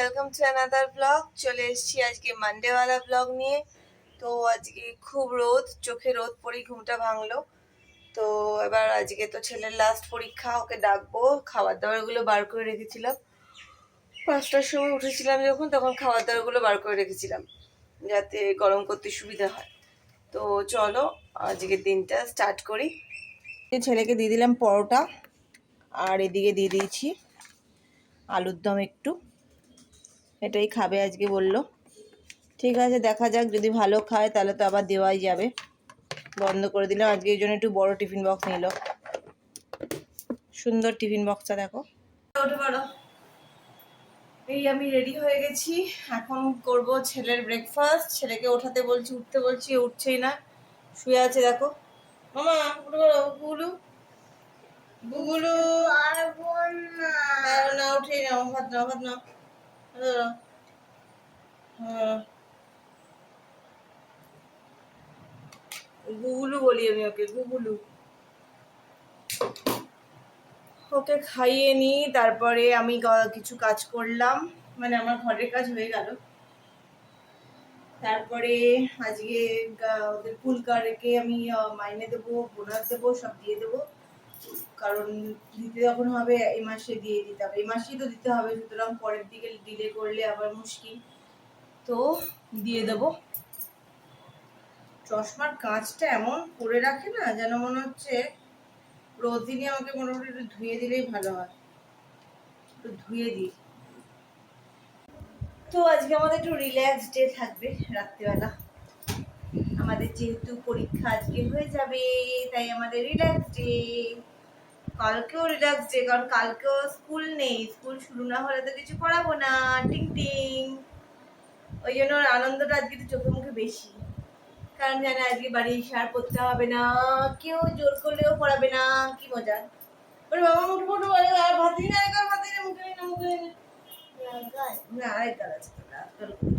Welcome to another blog চলে এসেছি আজকে মানডেওয়ালা ব্লগ নিয়ে। তো আজকে খুব রোদ, চোখে রোদ পড়ে, ঘুমটা ভাঙলো। তো এবার আজকে তো ছেলের লাস্ট পরীক্ষা, ওকে ডাকবো। খাবার দাবারগুলো বার করে রেখেছিলাম। পাঁচটার সময় উঠেছিলাম যখন, তখন খাবার দাবারগুলো বার করে রেখেছিলাম, যাতে গরম করতে সুবিধা হয়। তো চলো, আজকের দিনটা স্টার্ট করি। ছেলেকে দিয়ে দিলাম পরোটা, আর এদিকে দিয়ে দিয়েছি আলুর দম একটু। এটাই খাবে আজকে বলল। ঠিক আছে দেখা যাক যদি ভালো খায় তাহলে তো আবার দেওয়াই যাবে। বন্ধ করে দিলাম আজকে এই জন্য একটু বড় টিফিন বক্স নিল। সুন্দর টিফিন বক্সটা দেখো। এই আমি রেডি হয়ে গেছি। এখন করব ছেলের ব্রেকফাস্ট ছেলেকে ওঠাতে বলছি উঠতে বলছি উঠছেই না। শুয়ে আছে দেখো। মামা উঠে পারো গুগলু গুগলু না। না উঠেই নাও ভাত নাও ভাত নাও। হ্যাঁ গুগলু বলি আমি ওকে, গুগলু। ওকে খাইয়ে নিই, তারপরে আমি কিছু কাজ করলাম। মানে আমার ঘরের কাজ হয়ে গেল। তারপরে আজকে ওদের ফুলকারকে আমি মাইনে দেবো, বোনাস দেবো, সব দিয়ে দেবো। কারণ দিতে যখন হবে, এই মাসে দিয়ে দিতে হবে। এই মাসেই তো দিতে হবে, সুতরাং পরের দিকে ডিলে করলে আবার মুশকিল। তো দিয়ে দেবো। চশমার কাঁচটা এমন করে রাখে না, যেন মনে হচ্ছে প্রতিদিনই আমাকে মোটামুটি একটু ধুয়ে দিলেই ভালো হয়। একটু ধুয়ে দিই। তো আজকে আমাদের একটু রিল্যাক্স ডে থাকবে রাত্রিবেলা। আমাদের যেহেতু পরীক্ষা আজকে হয়ে যাবে, তাই আমাদের রিল্যাক্স ডে কালকেও রিল্যাক্স ডে কারণ কালকেও স্কুল নেই। স্কুল শুরু না হলে তো কিছু করাবো না। টিং টিং। ওই জন্য আনন্দটা আজকে একটু চোখে মুখে বেশি। কারণ জানে আজকে বাড়ি সার করতে হবে না কেউ জোর করলেও পড়াবে না কি মজা। বাবা মুঠো বলে আর ভাত আরেকবার ভাত দিন মুখে নিন মুখে না আরেক আছে তো, রাত করে করো।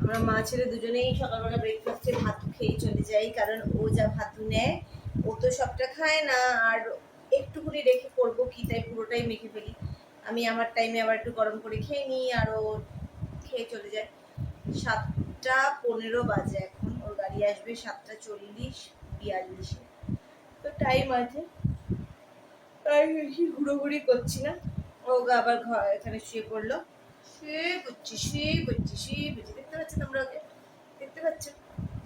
আমরা মা ছেলে দুজনেই সকালবেলা ব্রেকফাস্টে ভাত খেয়ে চলে যাই কারণ ও যা ভাত নেয় ও তো সবটা খায় না আর একটুখানি রেখে করব কি তাই পুরোটাই মেখে ফেলি। আমি আমার টাইমে আবার একটু গরম করে খেয়ে নিই আর ও খেয়ে চলে যায়। সাতটা পনেরো বাজে এখন ওর গাড়ি আসবে সাতটা চল্লিশ বিয়াল্লিশে। তো টাইম আছে। তাই বেশি ঘুরোঘুরি করছি না। ও আবার ঘর এখানে শুয়ে পড়ল। শুয়ে পড়ছি শুয়ে পড়ছি শুয়ে পড়ছি। দেখতে পাচ্ছ তোমরা ওকে? দেখতে পাচ্ছ?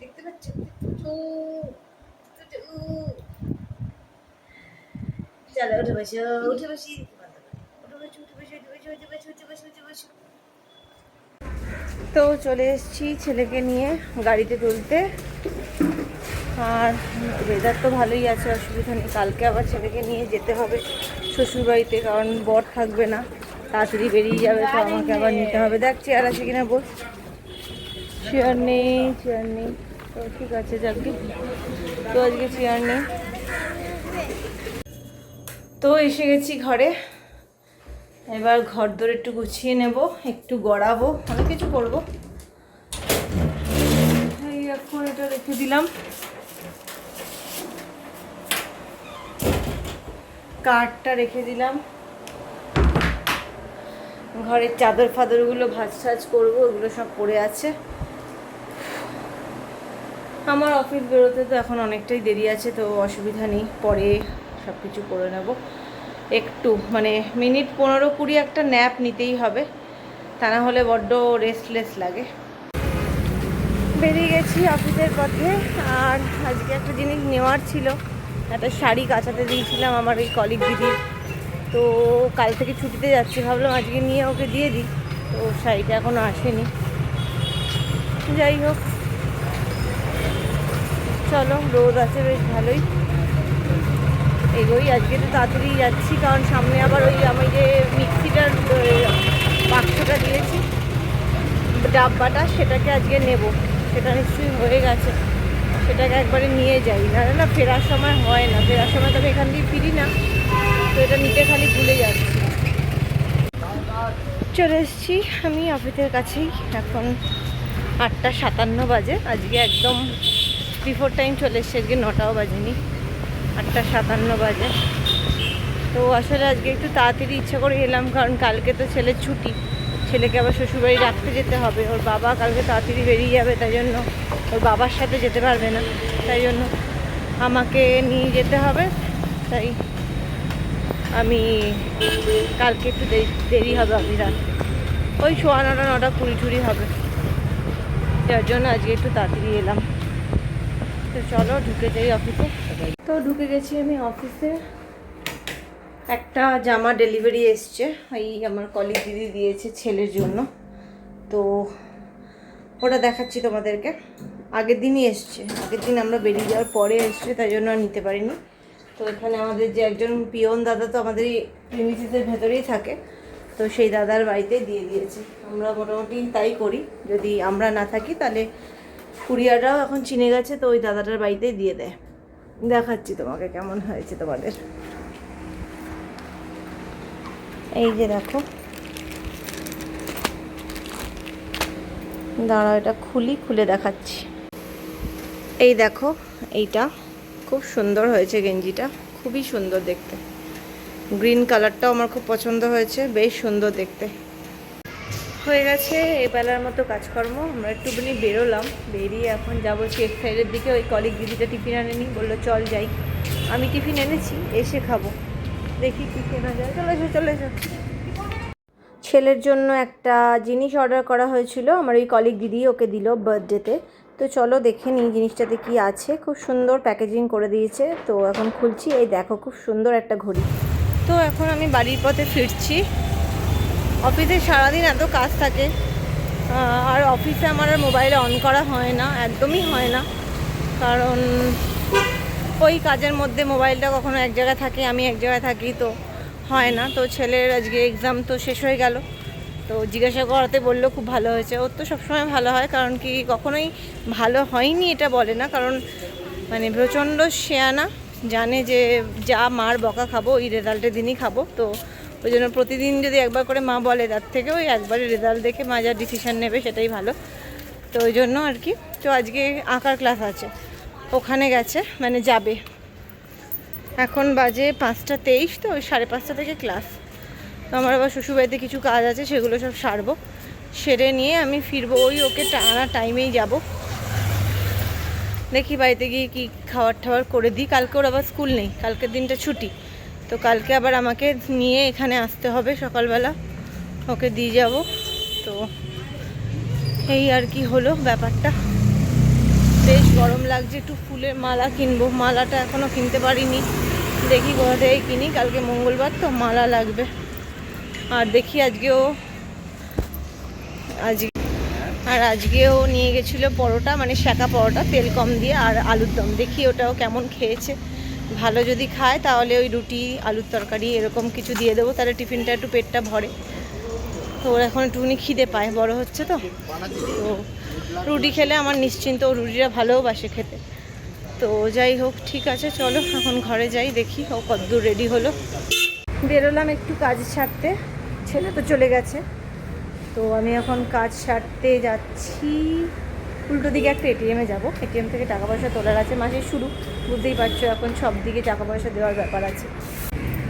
দেখতে পাচ্ছ? ও, ও, চলো, উঠে বসো, উঠে বসি। তো চলে এসেছি ছেলেকে নিয়ে গাড়িতে তুলতে। আর ওয়েদার তো ভালোই আছে, অসুবিধা নেই। কালকে আবার ছেলেকে নিয়ে যেতে হবে শ্বশুরবাড়িতে, কারণ বর থাকবে না। তাড়াতাড়ি বেরিয়ে যাবে, তো আমাকে আবার নিতে হবে। দেখ, চেয়ার আছে কিনা বস চেয়ার নেই চেয়ার নেই। তো ঠিক আছে, যাকে। তো আজকে চেয়ার নেই। তো এসে গেছি ঘরে। এবার ঘর দর একটু গুছিয়ে নেব, একটু গড়াবো, অনেক কিছু করব। এখন এটা রেখে দিলাম। কাঠটা রেখে দিলাম। ঘরের চাদর ফাদরগুলো ভাজ সাজ করব, ওগুলো সব পড়ে আছে। আমার অফিস বেরোতে তো এখন অনেকটাই দেরি আছে, তো অসুবিধা নেই। পরে সব কিছু করে নেব। একটু মানে মিনিট পনেরো কুড়ি একটা ন্যাপ নিতেই হবে। তা না হলে বড্ড রেস্টলেস লাগে। বেরিয়ে গেছি অফিসের পথে। আর আজকে একটা জিনিস নেওয়ার ছিল। একটা শাড়ি কাচাতে দিয়েছিলাম আমার ওই কলিগ দিদির। তো কাল থেকে ছুটিতে যাচ্ছি, ভাবলাম আজকে নিয়ে ওকে দিয়ে দিই। তো শাড়িটা এখনও আসেনি। যাই হোক চলো, রোদ আছে, বেশ ভালোই। এগোই, আজকে তো তাড়াতাড়ি যাচ্ছি, কারণ সামনে আবার ওই আমি যে মিক্সিটার বাক্সটা দিয়েছি, ডাব্বাটা, সেটাকে আজকে নেব। সেটা নিশ্চয়ই হয়ে গেছে। সেটাকে একবারে নিয়ে যাই। না না, ফেরার সময় হয় না। ফেরার সময় তো আমি এখান দিয়ে ফিরি না। তো এটা নিতে খালি ভুলে যাচ্ছি। চলে এসেছি আমি অফিসের কাছেই। এখন আটটা সাতান্ন বাজে। আজকে একদম বিফোর টাইম চলে এসেছি, আজকে নটাও বাজেনি, আটটা সাতান্ন বাজে। তো আসলে আজকে একটু তাড়াতাড়ি ইচ্ছা করে এলাম, কারণ কালকে তো ছেলের ছুটি, ছেলেকে আবার শ্বশুরবাড়ি রাখতে যেতে হবে, ওর বাবা কালকে তাড়াতাড়ি বেরিয়ে যাবে, তাই জন্য ওর বাবার সাথে যেতে পারবে না, তাই জন্য আমাকে নিয়ে যেতে হবে, তাই আমি কালকে একটু দেরি হবে আমি রাত্রে ওই সোয়া নটা নটা কুড়ি টুড়ি হবে, যার জন্য আজকে একটু তাড়াতাড়ি এলাম। তো চলো ঢুকে যাই অফিসে তো ঢুকে গেছি আমি অফিসে একটা জামা ডেলিভারি এসছে এই আমার কলিগ দিদি দিয়েছে ছেলের জন্য। তো ওটা দেখাচ্ছি তোমাদেরকে। আগের দিনই এসছে, আগের দিন আমরা বেরিয়ে যাওয়ার পরে এসছে, তাই জন্য আর নিতে পারিনি। তো এখানে আমাদের যে একজন পিয়ন দাদা তো আমাদের এই প্রিমিসিসের ভেতরেই থাকে। তো সেই দাদার বাড়িতে দিয়ে দিয়েছে। আমরা মোটামুটি তাই করি। যদি আমরা না থাকি তাহলে কুরিয়াররাও এখন চিনে গেছে, তো ওই দাদাটার বাড়িতেই দিয়ে দেয়। দেখাচ্ছি তোমাকে কেমন হয়েছে তোমাদের। এই যে দেখো। দাঁড়াও, এটা খুলি, খুলে দেখাচ্ছি। এই দেখো, এইটা খুব সুন্দর হয়েছে গেঞ্জিটা, খুবই সুন্দর দেখতে। গ্রিন কালারটাও আমার খুব পছন্দ হয়েছে, বেশ সুন্দর দেখতে। হয়ে গেছে, এবেলার মতো কাজকর্ম। আমরা একটুখানি বেরোলাম, বেরিয়ে এখন যাব চেক সাইডের দিকে। ওই কলিগ দিদিটা টিফিন আনেনি, বলল, চল যাই। আমি টিফিন এনেছি, এসে খাব। দেখি কী কেনা যায়। চলে এসো চলে এসো। ছেলের জন্য একটা জিনিস অর্ডার করা হয়েছিল। আমার ওই কলিগ দিদি ওকে দিল বার্থডেতে তো চলো দেখে নিই জিনিসটাতে কি আছে। খুব সুন্দর প্যাকেজিং করে দিয়েছে। তো এখন খুলছি। এই দেখো, খুব সুন্দর একটা ঘড়ি। তো এখন আমি বাড়ির পথে ফিরছি। অফিসে সারাদিন এত কাজ থাকে। আর অফিসে আমার আর মোবাইলে অন করা হয় না, একদমই হয় না। কারণ ওই কাজের মধ্যে মোবাইলটা কখনো এক জায়গায় থাকে, আমি এক জায়গায় থাকি তো হয় না। তো ছেলের আজকে এক্সাম তো শেষ হয়ে গেল। তো জিজ্ঞাসা করাতে বলল খুব ভালো হয়েছে। ওর তো সবসময় ভালো হয়, কারণ কি কখনোই ভালো হয়নি এটা বলে না। কারণ মানে প্রচণ্ড শেয়ানা জানে যে যা মার বকা খাব, ওই রেজাল্টের দিনই খাব। তো ওই জন্য প্রতিদিন যদি একবার করে মা বলে, তার থেকে ওই একবারে রেজাল্ট দেখে মা যা ডিসিশান নেবে সেটাই ভালো। তো ওই জন্য আর কি। তো আজকে আঁকার ক্লাস আছে। ওখানে গেছে মানে যাবে। এখন বাজে পাঁচটা তেইশ, তো ওই সাড়ে পাঁচটা থেকে ক্লাস তো আমার আবার শ্বশুরবাড়িতে কিছু কাজ আছে, সেগুলো সব সারবো। সেরে নিয়ে আমি ফিরবো, ওই ওকে টানা টাইমেই যাব। দেখি বাড়িতে গিয়ে কি খাবার টাবার করে দিই। কালকে ওর আবার স্কুল নেই, কালকের দিনটা ছুটি। তো কালকে আবার আমাকে নিয়ে এখানে আসতে হবে সকালবেলা। ওকে দিয়ে যাব। তো এই আর কি হলো ব্যাপারটা। বেশ গরম লাগছে, একটু ফুলের মালা কিনবো। মালাটা এখনও কিনতে পারিনি। দেখি কোথা থেকে কিনি। কালকে মঙ্গলবার তো মালা লাগবে। আর দেখি আজকেও আজ আর আজকেও নিয়ে গেছিল পরোটা মানে শাঁকা পরোটা, তেল কম দিয়ে আর আলুর দম। দেখি ওটাও কেমন খেয়েছে। ভালো যদি খায়, তাহলে ওই রুটি, আলুর তরকারি এরকম কিছু দিয়ে দেবো। তাহলে টিফিনটা একটু পেটটা ভরে। তো ওর এখন একটুখানি খিদে পায়, বড় হচ্ছে তো। তো রুটি খেলে আমার নিশ্চিন্ত ও রুটিটা ভালোবাসে খেতে। তো যাই হোক, ঠিক আছে, চলো এখন ঘরে যাই, দেখি ও কতদূর রেডি হলো। বেরোলাম একটু কাজ ছাড়তে ছেলে তো চলে গেছে। তো আমি এখন কাজ সারতে যাচ্ছি। উল্টো দিকে একটা এটিএমে যাব। এটিএম থেকে টাকা পয়সা তোলার আছে, মাসের শুরু। বুঝতেই পারছ, এখন সব দিকে টাকা পয়সা দেওয়ার ব্যাপার আছে।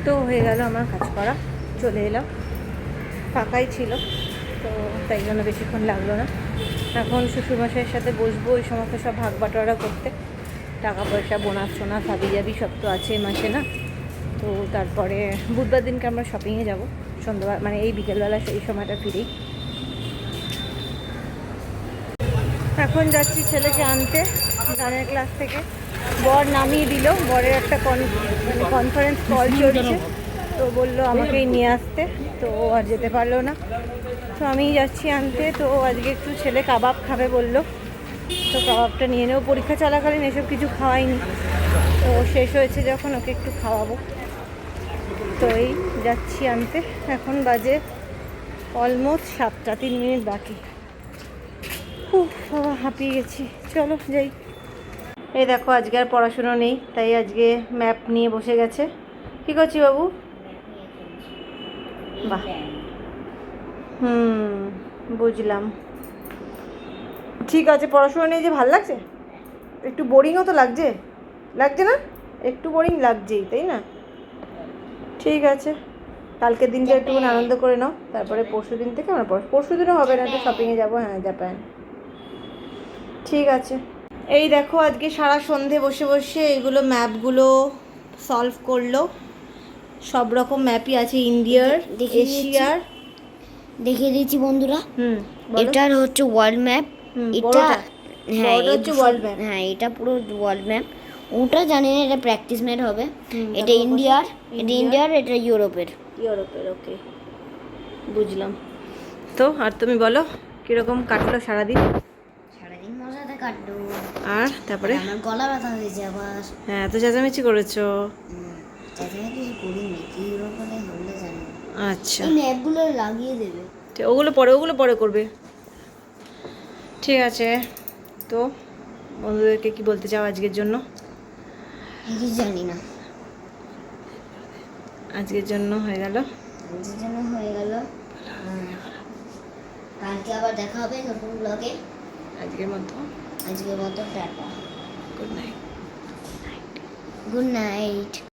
তো হয়ে গেল আমার কাজ করা, চলে এলাম। ফাঁকাই ছিল, তো তাই জন্য বেশিক্ষণ লাগল না। এখন শ্বশুরমশাইয়ের সাথে বসবো, ওই সমস্ত সব ভাগ বাটোয়ারা করতে। টাকা পয়সা, বোনাস টোনাস হাবি যাবি সব তো আছে মাসে না। তো তারপরে বুধবার দিনকে আমরা শপিংয়ে যাব। সন্ধ্যাবেলা মানে এই বিকেলবেলা এই সময়টা ফিরেই। এখন যাচ্ছি ছেলেকে আনতে, গানের ক্লাস থেকে। বর নামিয়ে দিল, বরের একটা মানে কনফারেন্স কল চলছে। তো বলল আমাকেই নিয়ে আসতে, তো ও আর যেতে পারল না। তো আমি যাচ্ছি আনতে, তো আজকে একটু ছেলে কাবাব খাবে বলল। তো কাবাবটা নিয়ে নেব। পরীক্ষা চলাকালীন এসব কিছু খাওয়াইনি। তো শেষ হয়েছে যখন, ওকে একটু খাওয়াবো। তো এই যাচ্ছি আনতে। এখন বাজে অলমোস্ট সাতটা, তিন মিনিট বাকি। বাবা, হাঁপিয়ে গেছি। চলো, যাই। এই দেখো, আজকে আর পড়াশুনো নেই, তাই আজকে ম্যাপ নিয়ে বসে গেছে। কী করছি বাবু? বাহ। হুম, বুঝলাম। ঠিক আছে, পড়াশোনা নিয়ে যে ভালো লাগছে? একটু বোরিংও তো লাগছে। লাগছে না? একটু বোরিং লাগছেই, তাই না? ঠিক আছে। কালকের দিনটা একটু আনন্দ করে নাও, তারপরে পরশু দিন থেকে আমরা পরশু দিনও হবে না, একটু শপিংয়ে যাব হ্যাঁ জাপান ঠিক আছে। এই দেখো আজকে সারা সন্ধে বসে বসে এইগুলো ম্যাপগুলো সলভ করল। সব রকম ম্যাপই আছে ইন্ডিয়ার। এশিয়ার। দেখিয়ে দিচ্ছি বন্ধুরা। হুম। এটার হচ্ছে ওয়ার্ল্ড ম্যাপ এটা হ্যাঁ হচ্ছে ওয়ার্ল্ড ম্যাপ হ্যাঁ এটা পুরো ওয়ার্ল্ড ম্যাপ ওটা জানি না এটা প্র্যাকটিস ম্যাপ হবে। এটা ইন্ডিয়ার এটা ইন্ডিয়ার। ইন্ডিয়ার এটা ইউরোপের। ইউরোপের ওকে বুঝলাম। তো আর তুমি বলো কীরকম কাটলো সারাদিন? কাটলো। আর তারপরে? আমার গলা ব্যথা হয়েছে আবার। হ্যাঁ তো চেঁচামেচি করেছ? কিছু করিনি কি ইউরোপে হলে জানি। আচ্ছা। এই ম্যাপগুলো লাগিয়ে দেবে। ওগুলো পরে ওগুলো পরে করবে। ঠিক আছে। তো বন্ধুদেরকে কি বলতে চাও আজকের জন্য? জানি না। আজকের জন্য হয়ে গেল। যে জন্য হয়ে গেল। কালকে আবার দেখা হবে নতুন ব্লগে আজকের মতো। আজকের মতো tata. Good night good night